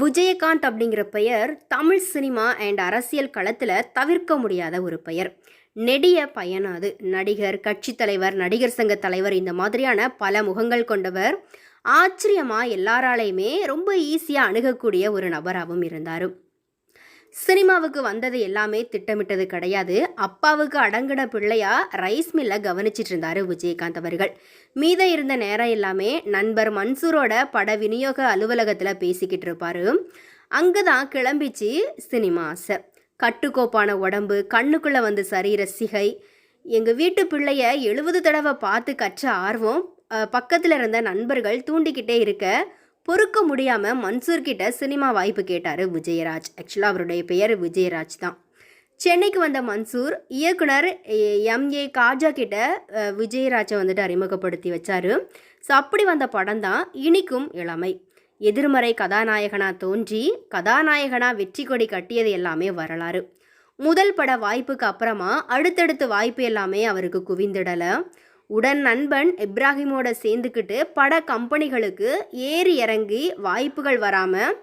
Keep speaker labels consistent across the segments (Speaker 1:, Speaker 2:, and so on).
Speaker 1: விஜயகாந்த் அப்படிங்கிற பெயர் Tamil cinema and அரசியல் களத்தில் தவிர்க்க முடியாத ஒரு பெயர். நெடிய பயனாது. அது நடிகர் கட்சித் தலைவர் நடிகர் சங்க தலைவர் இந்த மாதிரியான பல முகங்கள் கொண்டவர் ஆச்சரியமாக எல்லாராலையுமே ரொம்ப ஈஸியாக அணுகக்கூடிய ஒரு நபராகவும் இருந்தார். சினிமாவுக்கு வந்தது எல்லாமே திட்டமிட்டது கிடையாது. அப்பாவுக்கு அடங்கின பிள்ளையா ரைஸ் மில்லை கவனிச்சிட்டு இருந்தாரு விஜயகாந்த் அவர்கள். மீத இருந்த நேரம் எல்லாமே நண்பர் மன்சூரோட பட விநியோக அலுவலகத்தில் பேசிக்கிட்டு இருப்பாரு. அங்கே தான் கிளம்பிச்சு சினிமா ஆசை. கட்டுக்கோப்பான உடம்பு கண்ணுக்குள்ளே வந்து சரீர சிகை. எங்கள் வீட்டு பிள்ளைய எழுபது தடவை பார்த்து கற்ற ஆர்வம் பக்கத்தில் இருந்த நண்பர்கள் தூண்டிக்கிட்டே இருக்க பொறுக்க முடியாமல் மன்சூர்கிட்ட சினிமா வாய்ப்பு கேட்டார் விஜயராஜ். ஆக்சுவலாக அவருடைய பெயர் விஜயராஜ் தான். சென்னைக்கு வந்த மன்சூர் இயக்குனர் எம்ஏ காஜா கிட்ட விஜயராஜை வந்துட்டு அறிமுகப்படுத்தி வச்சாரு. ஸோ அப்படி வந்த படம் தான் இனிக்கும் இளமை. எதிர்மறை கதாநாயகனாக தோன்றி கதாநாயகனாக வெற்றி கொடி கட்டியது எல்லாமே வரலாறு. முதல் பட வாய்ப்புக்கு அப்புறமா அடுத்தடுத்த வாய்ப்பு எல்லாமே அவருக்கு குவிந்திடலை. உடன் நண்பன் இப்ராஹிமோட சேர்ந்துக்கிட்டு பட கம்பெனிகளுக்கு ஏறி இறங்கி வாய்ப்புகள் வராமல்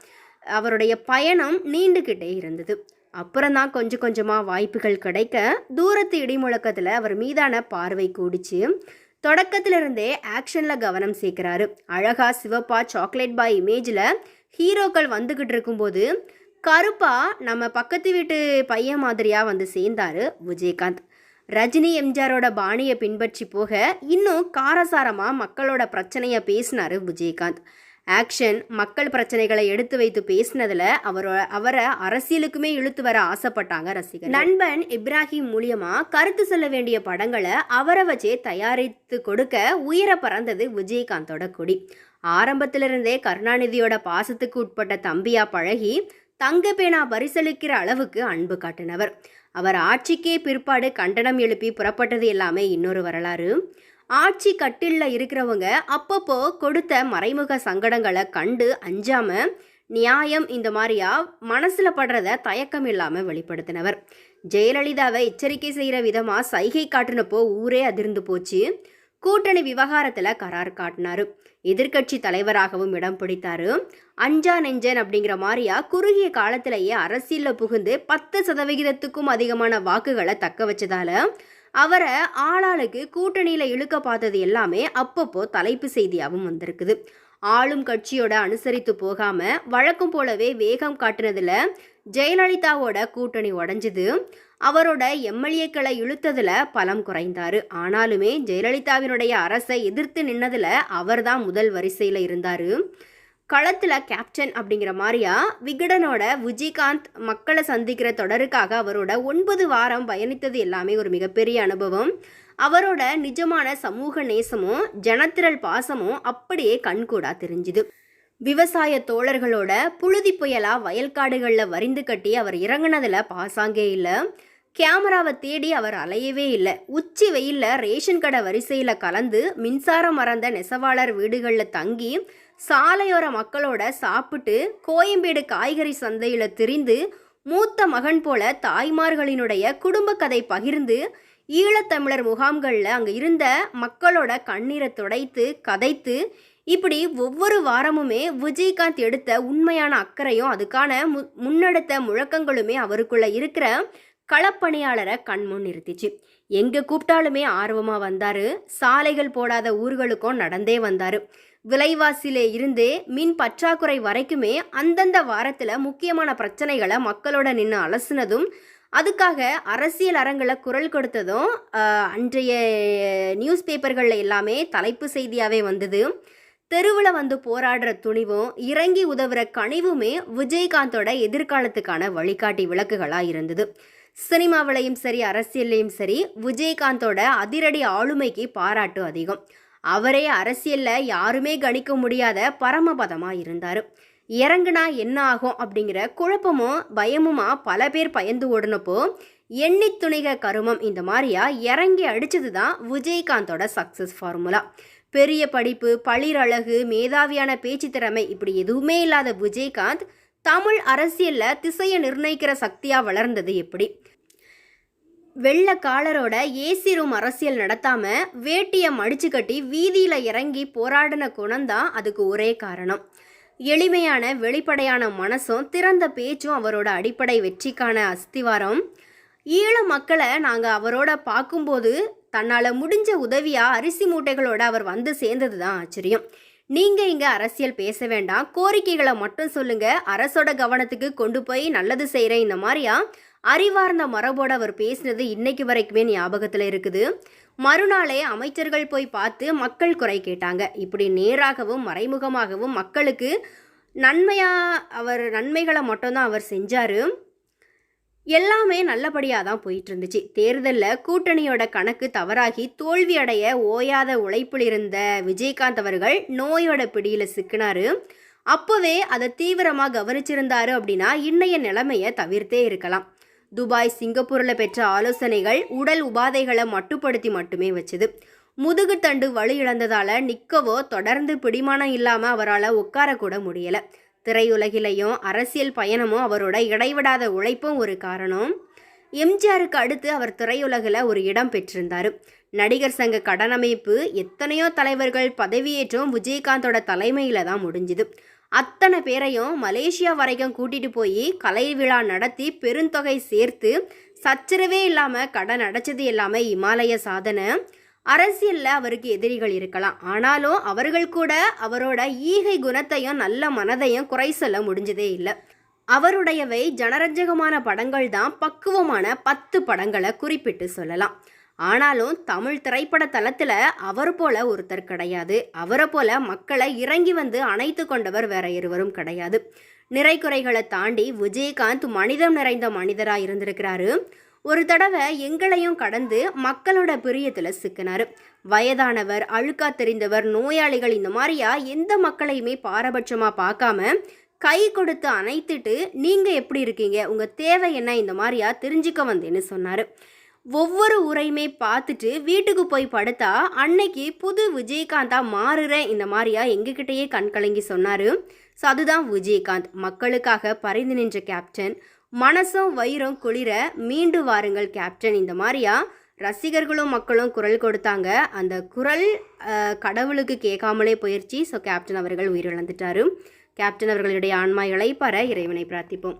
Speaker 1: அவருடைய பயணம் நீண்டுக்கிட்டே இருந்தது. அப்புறம் தான் கொஞ்சம் கொஞ்சமாக வாய்ப்புகள் கிடைக்க தூரத்து இடிமுழக்கத்தில் அவர் மீதான பார்வை கூடிச்சு. தொடக்கத்திலிருந்தே ஆக்ஷனில் கவனம் சேர்க்குறாரு. அழகா சிவப்பா சாக்லேட் பாய் இமேஜில் ஹீரோக்கள் வந்துக்கிட்டு இருக்கும்போது கருப்பா நம்ம பக்கத்து வீட்டு பையன் மாதிரியாக வந்து சேர்ந்தாரு விஜயகாந்த். ரஜினி எம்ஜிஆரோட பாணியை பின்பற்றி போக இன்னும் காரசாரமாக மக்களோட பிரச்சனையை பேசினாரு விஜயகாந்த். ஆக்ஷன் மக்கள் பிரச்சனைகளை எடுத்து வைத்து பேசினதில் அவரோட அவரை அரசியலுக்குமே இழுத்து வர ஆசைப்பட்டாங்க ரசிகர் நண்பன் இப்ராஹிம் மூலியமா கருத்து சொல்ல வேண்டிய படங்களை அவரை வச்சே தயாரித்து கொடுக்க உயர பறந்தது விஜயகாந்தோட கொடி. ஆரம்பத்திலிருந்தே கருணாநிதியோட பாசத்துக்கு உட்பட்ட தம்பியா பழகி தங்க பேனா பரிசளிக்கிற அளவுக்கு அன்பு காட்டினவர். அவர் ஆட்சிக்கே பிற்பாடு கண்டனம் எழுப்பி புறப்பட்டது எல்லாமே இன்னொரு வரலாறு. ஆட்சி கட்டில்ல இருக்கிறவங்க அப்பப்போ கொடுத்த மறைமுக சங்கடங்களை கண்டு அஞ்சாம நியாயம் இந்த மாதிரியா மனசுல படுறத தயக்கம் இல்லாம வெளிப்படுத்தினவர். ஜெயலலிதாவை எச்சரிக்கை செய்கிற விதமாக சைகை காட்டினப்போ ஊரே அதிர்ந்து போச்சு. கூட்டணி விவகாரத்தில் கரார் காட்டினாரு. எதிர்க்கட்சி தலைவராகவும் இடம் பிடித்தாரு. அஞ்சா நெஞ்சன் அப்படிங்கிற மாதிரியா குறுகிய காலத்திலேயே அரசியலில் புகுந்து பத்து சதவிகிதத்துக்கும் அதிகமான வாக்குகளை தக்க வச்சதால அவரை ஆளாளுக்கு கூட்டணியில் இழுக்க பார்த்தது எல்லாமே அப்பப்போ தலைப்பு செய்தியாகவும் வந்திருக்குது. ஆளும் கட்சியோட அனுசரித்து போகாமல் வழக்கம் போலவே வேகம் காட்டுனதில் ஜெயலலிதாவோட கூட்டணி உடைஞ்சுது. அவரோட எம்எல்ஏக்களை இழுத்ததில் பலம் குறைந்தார். ஆனாலுமே ஜெயலலிதாவினுடைய அரசை எதிர்த்து நின்னதுல அவர்தான் முதல் வரிசையில் இருந்தார். களத்தில் கேப்டன் அப்படிங்கிற மாதிரியா விகடனோட விஜயகாந்த் மக்களை சந்திக்கிற தொடருக்காக அவரோட ஒன்பது வாரம் பயணித்தது எல்லாமே ஒரு மிகப்பெரிய அனுபவம். அவரோட நிஜமான சமூக நேசமும் ஜனத்திரல் பாசமும் அப்படியே கண்கூடா தெரிஞ்சுது. விவசாய தோழர்களோட புழுதி புயலாக வயல்காடுகளில் வரிந்து கட்டி அவர் இறங்கினதில் பாசாங்கே இல்லை. கேமராவை தேடி அவர் அலையவே இல்லை. உச்சி வெயிலில் ரேஷன் கடை வரிசையில் கலந்து மின்சாரம் மறந்த நெசவாளர் வீடுகளில் தங்கி சாலையோர மக்களோட சாப்பிட்டு கோயம்பேடு காய்கறி சந்தையில் திரிந்து மூத்த மகன் போல தாய்மார்களினுடைய குடும்ப கதை பகிர்ந்து ஈழத்தமிழர் முகாம்களில் அங்கே இருந்த மக்களோட கண்ணீரை துடைத்து கதைத்து இப்படி ஒவ்வொரு வாரமுமே விஜயகாந்த் எடுத்த உண்மையான அக்கறையும் அதுக்கான மு முன்னெடுத்த முழக்கங்களுமே அவருக்குள்ளே இருக்கிற களப்பணியாளரை கண்முன் நிறுத்திச்சு. எங்கே கூப்பிட்டாலுமே ஆர்வமாக வந்தார். சாலைகள் போடாத ஊர்களுக்கும் நடந்தே வந்தார். விலைவாசியிலே இருந்து மின் பற்றாக்குறை வரைக்குமே அந்தந்த வாரத்தில் முக்கியமான பிரச்சனைகளை மக்களோட நின்று அலசுனதும் அதுக்காக அரசியல் அரங்கில் குரல் கொடுத்ததும் அன்றைய நியூஸ் பேப்பர்களில் எல்லாமே தலைப்பு செய்தியாகவே வந்தது. தெருவில் வந்து போராடுற துணிவும் இறங்கி உதவுற கனிவுமே விஜயகாந்தோட எதிர்காலத்துக்கான வழிகாட்டி விளக்குகளாக இருந்தது. சினிமாவிலையும் சரி அரசியல்லையும் சரி விஜயகாந்தோட அதிரடி ஆளுமைக்கு பாராட்டு அதிகம். அவரே அரசியலில் யாருமே கணிக்க முடியாத பரமபதமாக இருந்தார். இறங்குனா என்ன ஆகும் அப்படிங்கிற குழப்பமும் பயமுமா பல பேர் பயந்து ஓடுனப்போ எண்ணி துணிக கருமம் இந்த மாதிரியா இறங்கி அடித்தது தான் விஜயகாந்தோட சக்ஸஸ் ஃபார்முலா பெரிய படிப்பு பளிரழகு மேதாவியான பேச்சு திறமை இப்படி எதுவுமே இல்லாத விஜயகாந்த் தமிழ் அரசியலில் திசையை நிர்ணயிக்கிற சக்தியாக வளர்ந்தது எப்படி? வெள்ள காலரோட ஏசி ரூம் அரசியல் நடத்தாம வேட்டியை மடிச்சு கட்டி வீதியில இறங்கி போராடின குணம்தான் அதுக்கு ஒரே காரணம். எளிமையான வெளிப்படையான மனசும் திறந்த பேச்சும் அவரோட அடிப்படை வெற்றிக்கான அஸ்திவாரம். ஈழ மக்களை நாங்கள் அவரோட பார்க்கும்போது தன்னால் முடிஞ்ச உதவியாக அரிசி மூட்டைகளோட அவர் வந்து சேர்ந்தது தான் ஆச்சரியம். நீங்கள் இங்கே அரசியல் பேச வேண்டாம். கோரிக்கைகளை மட்டும் சொல்லுங்கள் அரசோட கவனத்துக்கு கொண்டு போய் நல்லது செய்கிறேன் இந்த மாதிரியா? அறிவார்ந்த மரபோட அவர் பேசினது இன்னைக்கு வரைக்குமே ஞாபகத்தில் இருக்குது. மறுநாளே அமைச்சர்கள் போய் பார்த்து மக்கள் குறை கேட்டாங்க. இப்படி நேராகவும் மறைமுகமாகவும் மக்களுக்கு நன்மையாக அவர் நன்மைகளை மட்டும்தான் அவர் செஞ்சார். எல்லாமே நல்லபடியாக தான் போயிட்டு இருந்துச்சு தேர்தலில் கூட்டணியோட கணக்கு தவறாகி தோல்வி அடைய ஓயாத உழைப்பில் இருந்த விஜயகாந்த் அவர்கள் நோயோட பிடியில் சிக்கினாரு. அப்போவே அதை தீவிரமாக கவனிச்சிருந்தாரு அப்படின்னா இன்னைய நிலைமையை தவிர்த்தே இருக்கலாம். துபாய் சிங்கப்பூரில் பெற்ற ஆலோசனைகள் உடல் உபாதைகளை மட்டுப்படுத்தி மட்டுமே வச்சுது. முதுகுத்தண்டு வலு இழந்ததால் நிற்கவோ தொடர்ந்து பிடிமானம் இல்லாமல் அவரால் உட்காரக்கூட முடியலை. திரையுலகிலையும் அரசியல் பயணமும் அவரோட இடைவிடாத உழைப்பும் ஒரு காரணம். எம்ஜிஆருக்கு அடுத்து அவர் திரையுலகில் ஒரு இடம் பெற்றிருந்தார். நடிகர் சங்க கடனமைப்பு எத்தனையோ தலைவர்கள் பதவியேற்றும் விஜயகாந்தோட தலைமையில் தான் முடிஞ்சுது. அத்தனை பேரையும் மலேசியா வரைக்கும் கூட்டிகிட்டு போய் கலை விழா நடத்தி பெருந்தொகை சேர்த்து சச்சரவே இல்லாமல் கடன் அடைச்சது எல்லாமே இமாலய சாதனை. அரசியலில் அவருக்கு எதிரிகள் இருக்கலாம். ஆனாலும் அவர்கள் கூட அவரோட ஈகை குணத்தையும் நல்ல மனதையும் குறை சொல்ல முடிஞ்சதே இல்லை. அவருடையவை ஜனரஞ்சகமான படங்கள் தான் பக்குவமான பத்து படங்களை குறிப்பிட்டு சொல்லலாம். ஆனாலும் தமிழ் திரைப்பட தளத்தில் அவர் போல ஒருத்தர் கிடையாது. அவரை போல மக்களை இறங்கி வந்து அணைத்து கொண்டவர் வேற இருவரும் கிடையாது. நிறை குறைகளை தாண்டி விஜயகாந்த் மனிதம் நிறைந்த மனிதராக இருந்திருக்கிறாரு. ஒரு தடவை எங்களையும் கடந்து மக்களோட பிரியத்தில் சிக்கினார். வயதானவர் அழுக்கா தெரிந்தவர் நோயாளிகள் இந்த மாதிரியா எந்த மக்களையுமே பாரபட்சமாக பார்க்காம கை கொடுத்து அணைத்துட்டு நீங்கள் எப்படி இருக்கீங்க? உங்கள் தேவை என்ன? இந்த மாதிரியா தெரிஞ்சுக்க வந்தேன்னு சொன்னார். ஒவ்வொரு உரையுமே பார்த்துட்டு வீட்டுக்கு போய் படுத்தா அன்னைக்கு புது விஜயகாந்தா மாறுறேன் இந்த மாதிரியா எங்ககிட்டயே கண்கலங்கி சொன்னார். ஸோ அதுதான் விஜயகாந்த். மக்களுக்காக பரிந்து நின்ற கேப்டன் மனசும் வயிறும் குளிர மீண்டு வாருங்கள் கேப்டன் இந்த மாதிரியா? ரசிகர்களும் மக்களும் குரல் கொடுத்தாங்க. அந்த குரல் கடவுளுக்கு கேட்காமலே போயிடுச்சு ஸோ கேப்டன் அவர்கள் உயிரிழந்துட்டாரு. கேப்டன் அவர்களுடைய ஆன்மா இழைப்பார இறைவனை பிரார்த்திப்போம்.